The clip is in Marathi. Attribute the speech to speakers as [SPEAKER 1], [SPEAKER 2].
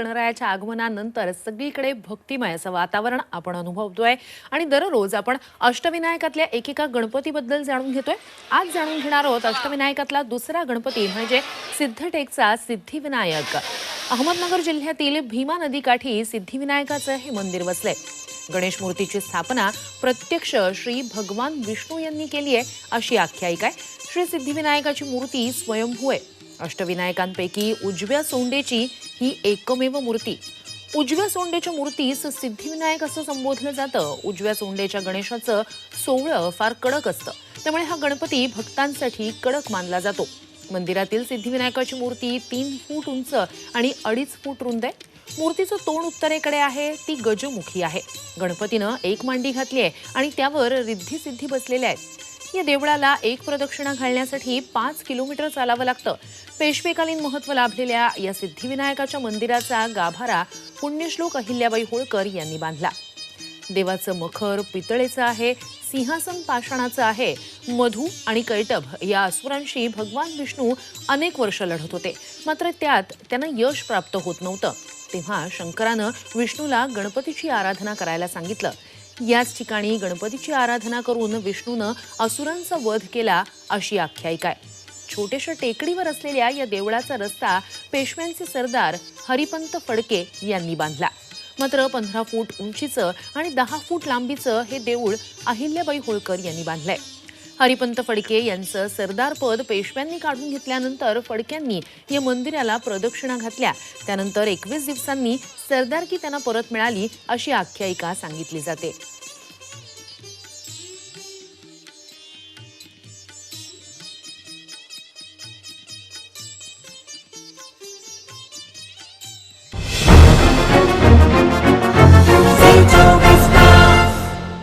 [SPEAKER 1] गणरायाच्या आगमनानंतर सगळीकडे भक्तिमय असं वातावरण आपण अनुभवतोय. आणि दररोज आपण अष्टविनायकातल्या एकेका गणपतीबद्दल जाणून घेतोय. आज जाणून घेणार आहोत अष्टविनायकातला दुसरा गणपती म्हणजे सिद्धटेकचा सिद्धिविनायक. अहमदनगर जिल्ह्यातील भीमा नदीकाठी सिद्धिविनायकाचं हे मंदिर वसलंय. गणेश मूर्तीची स्थापना प्रत्यक्ष श्री भगवान विष्णू यांनी केली आहे अशी आख्यायिका आहे. श्री सिद्धिविनायकाची मूर्ती स्वयंभू आहे अष्टविनायकांपैकी उजव्या सोंडेची ही एकमेव मूर्ती. उजव्या सोंडेच्या मूर्तीस सिद्धिविनायक असं संबोधलं जातं. उजव्या सोंडेच्या गणेशाचं सोहळं फार कडक असतं. त्यामुळे हा गणपती भक्तांसाठी कडक मानला जातो. मंदिरातील सिद्धिविनायकाची मूर्ती तीन फूट उंच आणि अडीच फूट रुंद आहे. मूर्तीचं तोंड उत्तरेकडे आहे ती गजमुखी आहे. गणपतीनं एक मांडी घातली आहे आणि त्यावर रिद्धी सिद्धी बसलेल्या आहेत. या देवळाला एक प्रदक्षिणा घालण्यासाठी पाच किलोमीटर चालावं लागतं. पेशवेकालीन महत्त्व लाभलेल्या या सिद्धिविनायकाच्या मंदिराचा गाभारा पुण्यश्लोक अहिल्याबाई होळकर यांनी बांधला. देवाचं मखर पितळेचं आहे सिंहासन पाषाणाचं आहे मधु आणि कैटभ या असुरांशी भगवान विष्णू अनेक वर्ष लढत होते. मात्र त्यात त्यांना यश प्राप्त होत नव्हतं. तेव्हा शंकरानं विष्णूला गणपतीची आराधना करायला सांगितलं. याच ठिकाणी गणपतीची आराधना करून विष्णूनं असुरांचा वध केला अशी आख्यायिका आहे. छोट्याशा टेकडीवर असलेल्या या देवळाचा रस्ता पेशव्यांचे सरदार हरिपंत फडके यांनी बांधला. मात्र पंधरा फूट उंचीचं आणि दहा फूट लांबीचं हे देऊळ अहिल्याबाई होळकर यांनी बांधलंय. हरिपंत फडके यांचं सरदारपद पेशव्यांनी काढून घेतल्यानंतर फडक्यांनी या मंदिराला प्रदक्षिणा घातल्या. त्यानंतर एकवीस दिवसांनी सरदारकी त्यांना परत मिळाली अशी आख्यायिका सांगितली जाते.